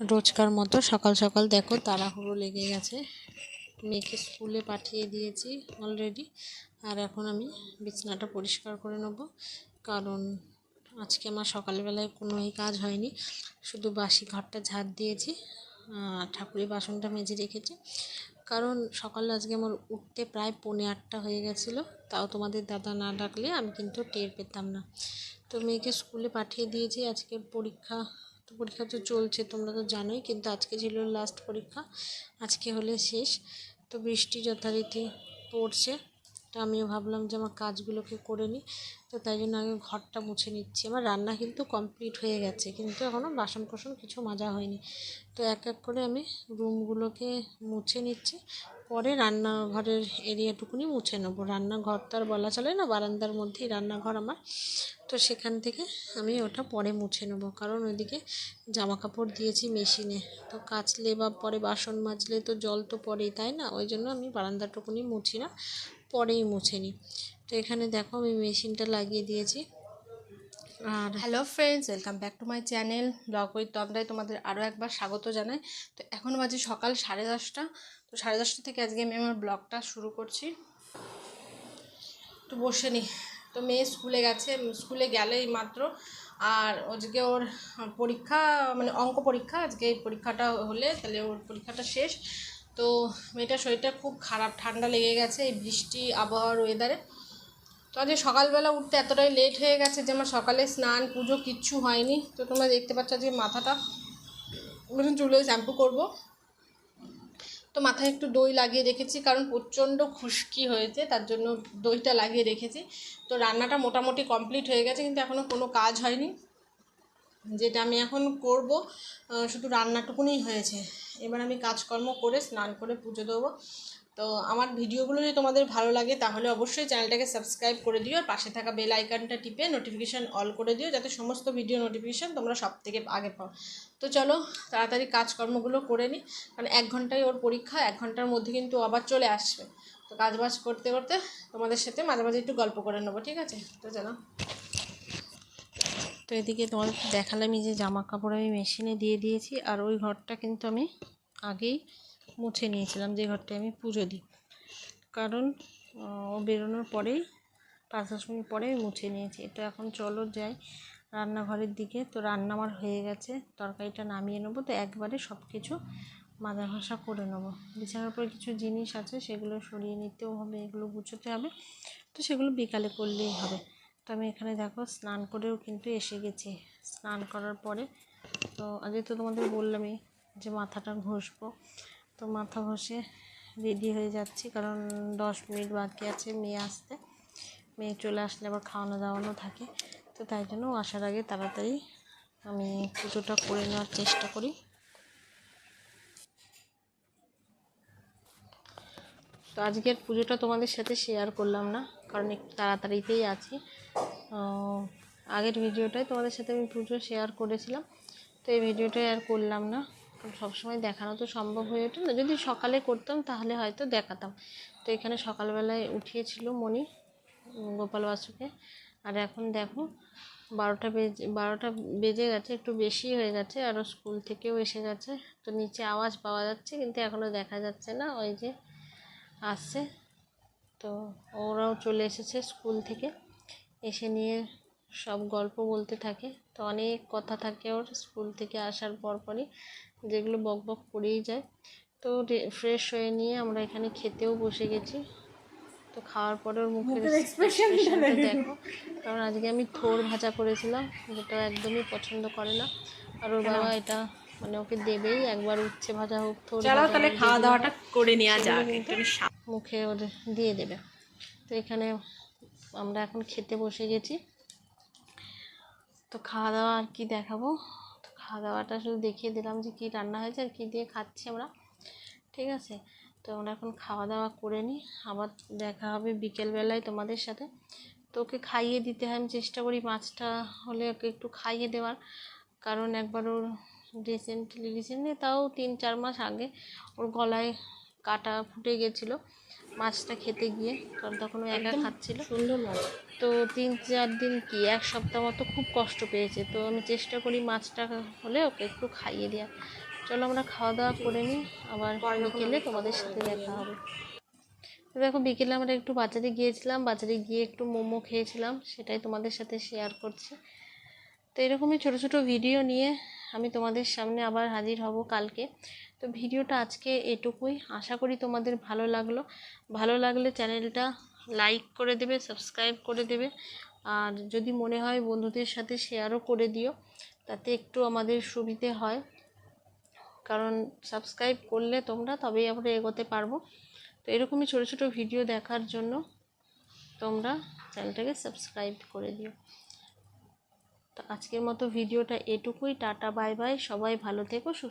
রোজকার মতো সকাল সকাল দেখো তাড়াহুড়ো লেগে গেছে। মেয়েকে স্কুলে পাঠিয়ে দিয়েছি অলরেডি আর এখন আমি বিছানাটা পরিষ্কার করে নেব। কারণ আজকে আমার সকালবেলায় কোনোই কাজ হয়নি। শুধু বাসি ঘরটা ঝাড় দিয়েছি ঠাকুরের বাসনটা মেজে রেখেছি। কারণ সকালে আজকে আমার উঠতে প্রায় পৌনে আটটা হয়ে গেছিল। তাও তোমাদের দাদা না ডাকলে আমি কিন্তু টের পেতাম না। তো মেয়েকে স্কুলে পাঠিয়ে দিয়েছি। আজকে পরীক্ষা তো পরীক্ষা তো চলছে, তোমরা তো জানোই, কিন্তু আজকে ছিল লাস্ট পরীক্ষা, আজকে হলে শেষ। তো বৃষ্টি যথারীতি পড়ছে, তো আমিও ভাবলাম যে আমার কাজগুলোকে করে নিই। তো তাই জন্য আগে ঘরটা মুছে নিচ্ছি। আমার রান্না কিন্তু কমপ্লিট হয়ে গেছে, কিন্তু এখনও বাসন কোসন কিছু মাজা হয়নি। তো এক এক করে আমি রুমগুলোকে মুছে নিচ্ছি। পরে রান্নাঘরের এরিয়াটুকুনি মুছে নেব। রান্নাঘর তো আর বলা চলে না, বারান্দার মধ্যেই রান্নাঘর আমার। তো সেখান থেকে আমি ওটা পরে মুছে নেব। কারণ ওইদিকে জামা কাপড় দিয়েছি মেশিনে। তো কাচলে বা পরে বাসন মাজলে তো জল তো পড়েই তাই না? ওই জন্য আমি বারান্দাটুকুনি মুছি না, পরেই মুছে নিই। তো এখানে দেখো আমি মেশিনটা লাগিয়ে দিয়েছি। আর hello friends welcome back to my channel blog with তন্দ্রায় তোমাদের আরও একবার স্বাগত জানাই। তো এখন বাজে সকাল সাড়ে দশটা। তো সাড়ে দশটা থেকে আজকে আমি আমার ব্লগটা শুরু করছি। তো বসে নি। তো মেয়ে স্কুলে গেছে স্কুলে গেলেই মাত্র। আর আজকে ওর পরীক্ষা মানে অঙ্ক পরীক্ষা, আজকে এই পরীক্ষাটা হলে তাহলে ওর পরীক্ষাটা শেষ। তো মেয়েটার শরীরটা খুব খারাপ, ঠান্ডা লেগে গেছে, এই বৃষ্টি, আবহাওয়ার ওয়েদারে তো আজকে সকালবেলা উঠতে এতটাই লেট হয়ে গেছে যে আমার সকালে স্নান, পুজো কিচ্ছু হয়নি। তো তোমরা দেখতে পাচ্ছ যে মাথাটা। চুলে শ্যাম্পু করব। তো মাথায় একটু দই লাগিয়ে রেখেছি, কারণ প্রচণ্ড খুশকি হয়েছে, তার জন্য দইটা লাগিয়ে রেখেছি। তো রান্নাটা মোটামুটি কমপ্লিট হয়ে গেছে, কিন্তু এখনও কোনো কাজ হয়নি। যেটা আমি এখন করব শুধু রান্নাটুকুনি হয়েছে। এবার আমি কাজকর্ম করে স্নান করে পুজো দেবো। তো আমার ভিডিওগুলো যদি তোমাদের ভালো লাগে, তাহলে অবশ্যই চ্যানেলটাকে সাবস্ক্রাইব করে দিও আর পাশে থাকা বেল আইকনটা টিপে নোটিফিকেশান অল করে দিও যাতে সমস্ত ভিডিও নোটিফিকেশান তোমরা সব থেকে আগে পাও। তো চলো, তাড়াতাড়ি কাজকর্মগুলো করে নিই কারণ এক ঘন্টায় ওর পরীক্ষা, এক ঘণ্টার মধ্যে কিন্তু আবার চলে আসবে। তো কাজ বাজ করতে করতে তোমাদের সাথে মাঝে মাঝে একটু গল্প করে নেব, ঠিক আছে? তো চলো। তো এদিকে তোমাদের দেখালামই যে জামা কাপড় আমি মেশিনে দিয়ে দিয়েছি আর ওই ঘরটা কিন্তু আমি আগেই মুছে নিয়েছিলাম যে ঘরটি আমি পুজো দিই। কারণ ও বেরোনোর পরেই, পাঁচ দশ মিনিট পরে মুছে নিয়েছি। তো এখন চলো যাই রান্নাঘরের দিকে। তো রান্না আমার হয়ে গেছে, তরকারিটা নামিয়ে নেব। তো একবারে সব কিছু মাজা ঘষা করে নেব। বিছানার উপরে কিছু জিনিস আছে, সেগুলো সরিয়ে নিতেও হবে, এগুলো গুছোতে হবে। তো সেগুলো বিকালে করলেই হবে। তো আমি এখানে দেখো স্নান করেও কিন্তু এসে গেছি। স্নান করার পরে, তো আজকে তো তোমাদের বললামই যে মাথাটা ঘষবো। তো মাথা ঘষে রেডি হয়ে যাচ্ছি, কারণ দশ মিনিট বাকি আছে মেয়ে আসতে। মেয়ে চলে আসলে আবার খাওয়ানো দাওয়ানো থাকে, তো তাই জন্য আসার আগে তাড়াতাড়ি আমি পুজোটা করে নেওয়ার চেষ্টা করি। তো আজকের পুজোটা তোমাদের সাথে শেয়ার করলাম না, কারণ একটু তাড়াতাড়িতেই আছি। আগের ভিডিওটাই তোমাদের সাথে আমি পুজো শেয়ার করেছিলাম, তো এই ভিডিওটাই আর করলাম না। সবসময় দেখানো তো সম্ভব হয়ে ওঠে না। যদি সকালে করতাম, তাহলে হয়তো দেখাতাম। তো এখানে সকালবেলায় উঠিয়েছিল মণি গোপাল বাসুকে। আর এখন দেখো, বারোটা বেজে বারোটা বেজে গেছে, একটু বেশি হয়ে গেছে আরও স্কুল থেকেও এসে গেছে। তো নিচে আওয়াজ পাওয়া যাচ্ছে, কিন্তু এখনও দেখা যাচ্ছে না, ওই যে আসছে। তো ওরাও চলে এসেছে স্কুল থেকে। এসে নিয়ে সব গল্প বলতে থাকে। তো অনেক কথা থাকে ওর স্কুল থেকে আসার পর পরই যেগুলো বক বক করেই যায়। তো ফ্রেশ হয়ে নিয়ে আমরা এখানে খেতেও বসে গেছি। তো খাওয়ার পরে ওর মুখের দেখো। কারণ আজকে আমি থোর ভাজা করেছিলাম যেটা একদমই পছন্দ করে না। আর ওর বাবা এটা মানে ওকে দেবেই একবার উচ্ছে ভাজা হোক থোর চলো তাহলে খাওয়া দাওয়াটা করে নেওয়া যাক সা- মুখে ওদের দিয়ে দেবে। তো এখানে আমরা এখন খেতে বসে গেছি। তো খাওয়া দাওয়া আর কি দেখাবো? তো খাওয়া দাওয়াটা শুধু দেখিয়ে দিলাম যে কী রান্না হয়েছে আর কী দিয়ে খাচ্ছি আমরা। ঠিক আছে? তো আমরা এখন খাওয়া দাওয়া করে নিই। আবার দেখা হবে বিকেলবেলায় তোমাদের সাথে। তো ওকে খাইয়ে দিতে হয়। আমি চেষ্টা করি মাছটা হলে ওকে একটু খাইয়ে দেওয়ার। কারণ একবার ওর রিসেন্টলি রিসেন্টলি তাও তিন চার মাস আগে ওর গলায় কাটা ফুটে গেছিল। মাছটা খেতে গিয়ে কারণ তখন ও একা খাচ্ছিল। সুন্দর লাগে তো তিন চার দিন কি এক সপ্তাহ মতো খুব কষ্ট পেয়েছে। তো আমি চেষ্টা করি মাছটা হলে ওকে একটু খাইয়ে দেওয়া চলো আমরা খাওয়া দাওয়া করে নিই আবার বিকেলে তোমাদের সাথে দেখা হবে। তো দেখো বিকেলে আমরা একটু বাজারে গিয়েছিলাম বাজারে গিয়ে একটু মোমো খেয়েছিলাম সেটাই তোমাদের সাথে শেয়ার করছি। তো এরকমই ছোটো ছোটো ভিডিও নিয়ে আমি তোমাদের সামনে আবার হাজির হব কালকে। তো ভিডিওটা আজকে এটুকুই। আশা করি তোমাদের ভালো লাগল। ভালো লাগলে চ্যানেলটা লাইক করে দেবে, সাবস্ক্রাইব করে দেবে। আর যদি মনে হয় বন্ধুদের সাথে শেয়ারও করে দিও, তাতে একটু আমাদের সুবিধে হয়। কারণ সাবস্ক্রাইব করলে তোমরা তবেই আমরা এগোতে পারব। তো এরকমই ছোটো ছোটো ভিডিও দেখার জন্য তোমরা চ্যানেলটাকে সাবস্ক্রাইব করে দিও। আজকের মতো ভিডিওটা এটুকুই টাটা বাই বাই সবাই ভালো থেকো সুস্থ